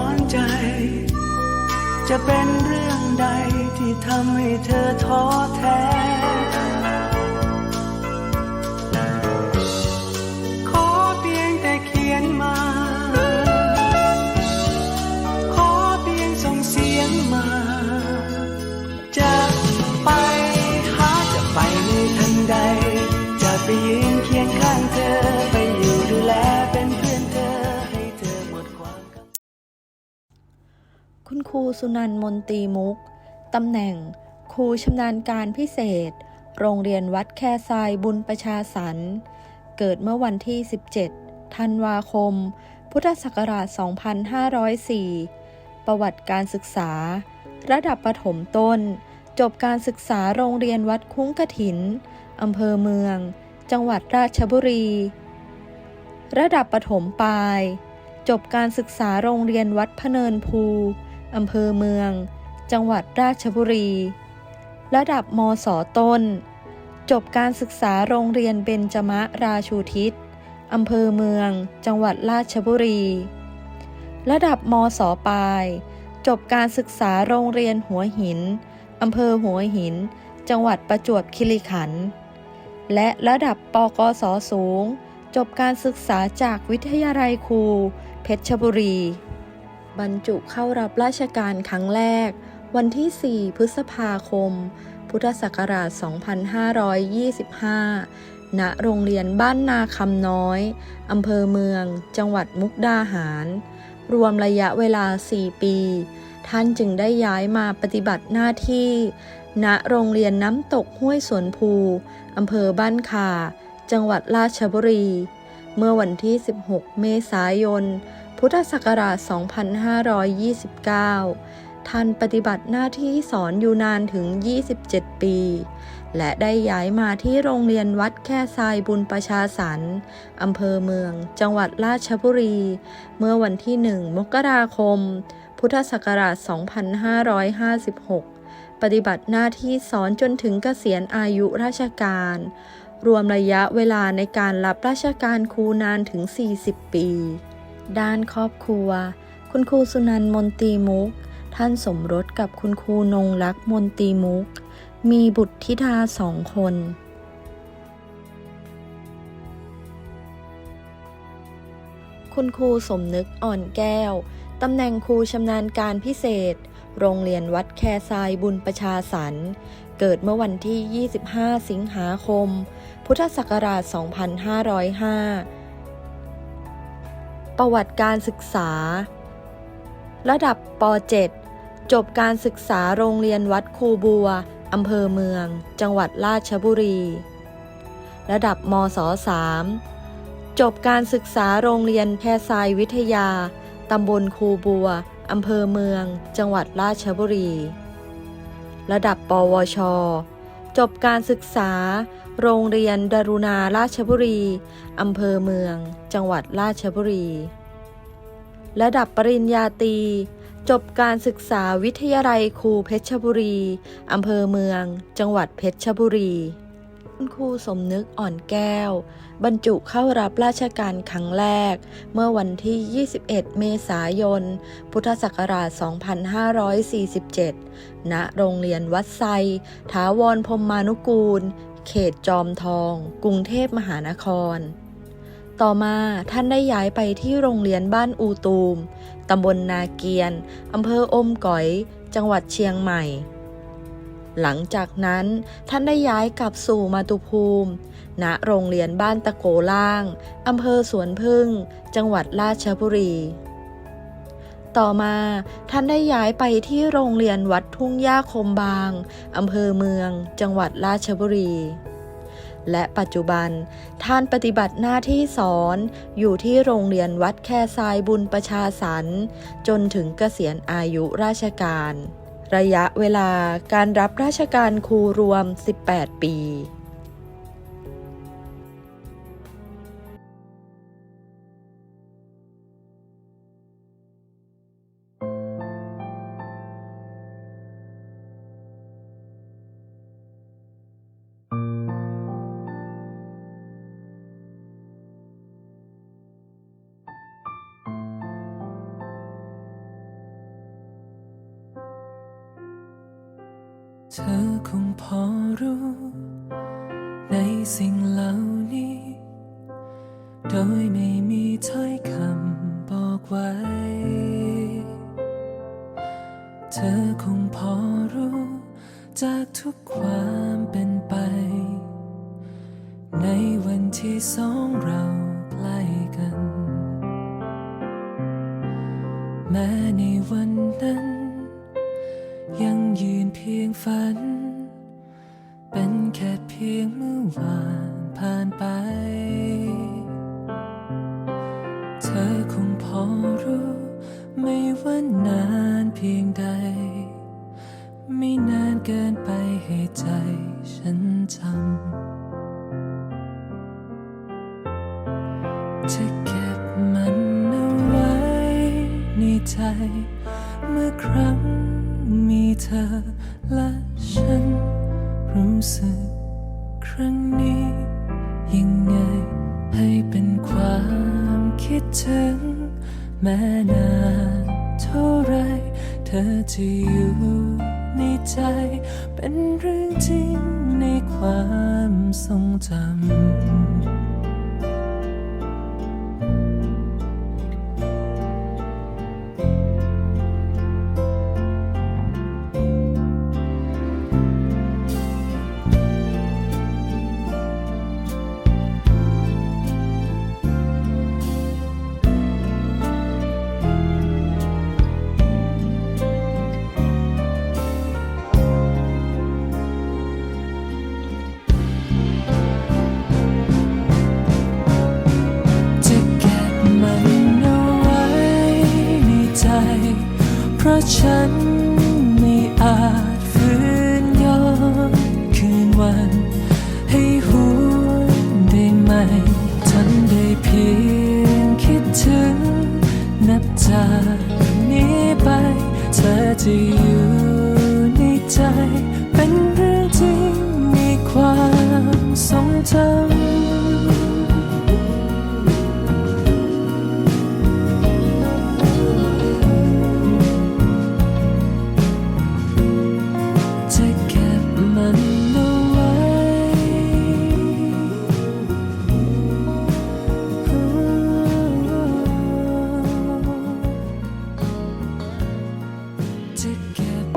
น จะเป็นเรื่องใดที่ทำให้เธอท้อแท้ ขอเพียงแต่เขียนมา ขอเพียงส่งเสียงมา จะไปหาจะไปในทันใด จะไปยืน คุณครูสุนันท์มนตีมุก ตำแหน่ง ครูชำนาญการพิเศษ โรงเรียนวัดแค่ทรายบุญประชาสรรเกิดเมื่อวันที่ 17 ธันวาคม พุทธศักราช 2504 ประวัติการศึกษา ระดับประถมต้น จบการศึกษาโรงเรียนวัดคุ้งกระถิน อำเภอเมือง จังหวัดราชบุรี ระดับประถมปลาย จบการศึกษาโรงเรียนวัดพเนินภู อำเภอเมือง จังหวัดราชบุรี ระดับมศต้น จบการศึกษาโรงเรียนเบญจมะราชูทิศอำเภอเมือง จังหวัดราชบุรี ระดับมศปลาย จบการศึกษาโรงเรียนหัวหินอำเภอหัวหิน จังหวัดประจวบคีรีขันธ์ และระดับปกศสูง จบการศึกษาจากวิทยาลัยครู เพชรบุรี บรรจุเข้ารับราชการครั้งแรก วันที่ 4 พฤษภาคม พุทธศักราช 2525 ณ โรงเรียนบ้านนาคำน้อย อำเภอเมือง จังหวัดมุกดาหาร รวมระยะเวลา 4 ปี ท่านจึงได้ย้ายมาปฏิบัติหน้าที่ ณ โรงเรียนน้ำตกห้วยสวนภู อำเภอบ้านคาจังหวัดราชบุรี เมื่อวันที่ 16 เมษายน พุทธศักราช 2529 ท่านปฏิบัติหน้าที่สอนอยู่นานถึง 27 ปี และได้ย้ายมาที่โรงเรียนวัดแค่ทรายบุญประชาสรรค์อำเภอเมือง จังหวัดราชบุรี เมื่อวันที่ 1 มกราคม พุทธศักราช 2556ปฏิบัติหน้าที่สอนจนถึงเกษียณอายุราชการ รวมระยะเวลาในการรับราชการครูนานถึง 40 ปี ด้านครอบครัว คุณครูสุนันท์มนตีมุก ท่านสมรสกับคุณครูนงรักมนตีมุก มีบุตรธิดาสองคน คุณครูสมนึกอ่อนแก้ว ตำแหน่งครูชำนาญการพิเศษ โรงเรียนวัดแคทรายบุญประชาสรรค์เกิดเมื่อวันที่ 25 สิงหาคม พุทธศักราช 2505 ประวัติการศึกษา ระดับป .7 จบการศึกษาโรงเรียนวัดคูบัวอำเภอเมือง จังหวัดราชบุรี ระดับมศ 3 จบการศึกษาโรงเรียนแพรทรายวิทยา ตำบลคูบัวอำเภอเมือง จังหวัดราชบุรี ระดับปวช จบการศึกษา โรงเรียนดารุณาราชบุรี อำเภอเมือง จังหวัดราชบุรี ระดับปริญญาตรี จบการศึกษาวิทยาลัยครูเพชรบุรี อำเภอเมือง จังหวัดเพชรบุรีคุณครูสมนึกอ่อนแก้ว บรรจุเข้ารับราชการครั้งแรก เมื่อวันที่ 21 เมษายน พุทธศักราช 2547 ณ โรงเรียนวัดไซ ถาวรพรมานุกูล เขตจอมทอง กรุงเทพมหานคร ต่อมาท่านได้ย้ายไปที่โรงเรียนบ้านอูตูม ตำบลนาเกียน อำเภออมก๋อย จังหวัดเชียงใหม่ หลังจากนั้นท่านได้ย้ายกลับสู่มาตุภูมิ ณ โรงเรียนบ้านตะโกล่าง อำเภอสวนพึ่ง จังหวัดราชบุรี ต่อมาท่านได้ย้ายไปที่โรงเรียนวัดทุ่งหญ้าคมบาง อำเภอเมือง จังหวัดราชบุรี และปัจจุบัน ท่านปฏิบัติหน้าที่สอนอยู่ที่โรงเรียนวัดแค่ทรายบุญประชาสรรจนถึงเกษียณอายุราชการ ระยะเวลาการรับราชการครูรวม 18 ปี เธอคงพอรู้ ในสิ่งเหล่านี้ โดยไม่มีถ้อยคำบอกไว้ เธอคงพอรู้ จากทุกความเป็นไป ในวันที่สองเราใกล้กัน แม้ในวันนั้น ยังยืนเพียงฝัน เป็นแค่เพียงเมื่อวานผ่านไป เธอคงพอรู้ ไม่ว่านานเพียงใด ไม่นานเกินไปให้ใจฉันจำจะเก็บมันเอาไว้ในใจ เมื่อครั้ง มีเธอและฉัน รู้สึกครั้งนี้ ยังไงให้เป็นความคิดถึง แม้นานเท่าไร เธอจะอยู่ในใจ เป็นเรื่องจริงในความทรงจำ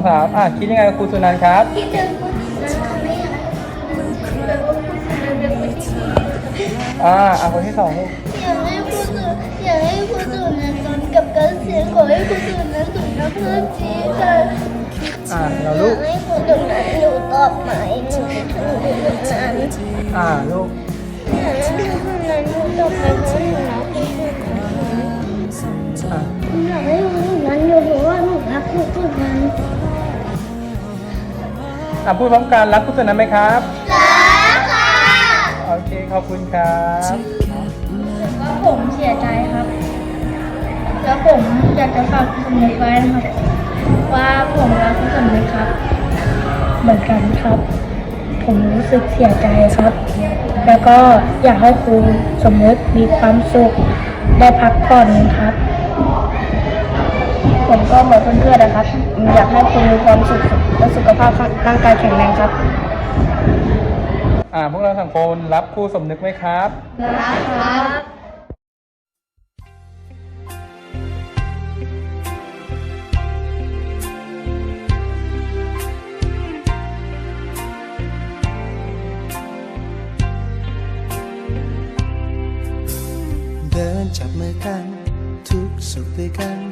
สองสามอะคิดยังไงกับครูสุนันท์ครับ คิดถึงคุณนะคะไม่อยากแต่ว่าคุณสุนันเป็นคนที่ดีอ่าอะคนที่สองลูกอยากให้คุณสุอยากให้คุณสุนันตอนกับเกษียณขอให้คุณสุนันสุขภาพดีค่ะอ่าเราอลูยากกให้คุณสุนันอยู่ต่อไปหนูคิดถึงคุณสุนันอ่าลูกอยากให้คุณสุนันอยู่ต่อไปเพราะหนูรักคุณสุนันอ่าอยากให้คุณสุนันอยู่เพราะว่าหนูรักคุณสุนัน อะพูดพร้อมกันรักครูสุนันท์ไหมครับรักค่ะโอเคขอบคุณครับว่าผมเสียใจครับ แล้วผมอยากจะฝากคุณสมนึกไว้นะครับ ว่าผมรักคุณสมนึกครับ เหมือนกันครับ ผมรู้สึกเสียใจครับ แล้วก็อยากให้ครูสมนึกมีความสุขได้พักผ่อนครับ ผมก็เหมือนเพื่อนๆนะครับ อยากให้ครูมีความสุขและสุขภาพร่างกายแข็งแรงครับ อ่าพวกเราสังคนรับครูสมนึกไหมครับ รักครับเดินจับมือกัน ทุกสุขด้วยกัน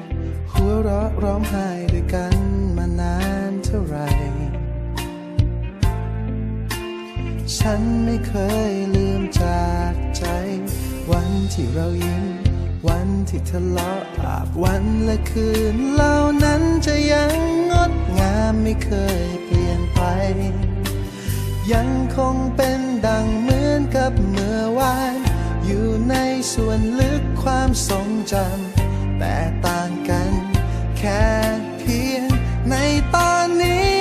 หัวเราะร้องไห้ด้วยกันมานานเท่าไร ฉันไม่เคยลืมจากใจ วันที่เรายิ้ม วันที่ทะเลาะอาบวันและคืนเหล่านั้นจะยังงดงามไม่เคยเปลี่ยนไป ยังคงเป็นดังเหมือนกับเมื่อวาน อยู่ในส่วนลึกความทรงจำแต่ต่างกัน ค่เพียงในตอนนี้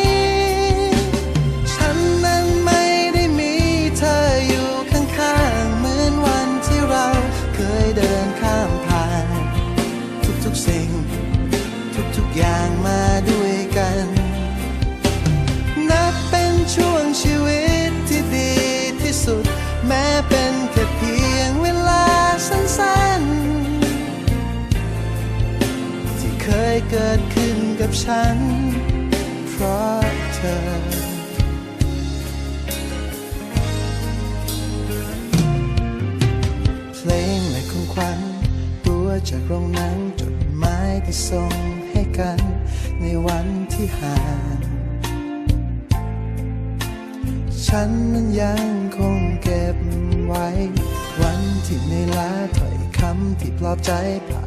ฉันนั้นไม่ได้มีเธออยู่ข้างๆ เหมือนวันที่เราเคยเดินข้ามผ่าน ทุกๆสิ่ง ทุกๆอย่างมาด้วยกัน นับเป็นช่วงชีวิต กับฉัน เพราะเธอ เพลงและของขวัญตัวจากโรงหนังจดหมายที่ส่งให้กัน ในวันที่ห่างฉันนั้นยังคงเก็บไว้ วันที่ในลาถ้อยคำที่ปลอบใจภา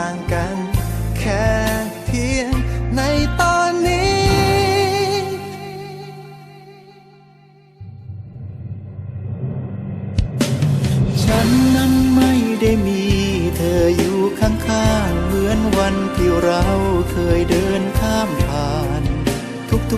า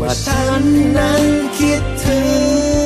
ว่าฉันนั้นคิดถึง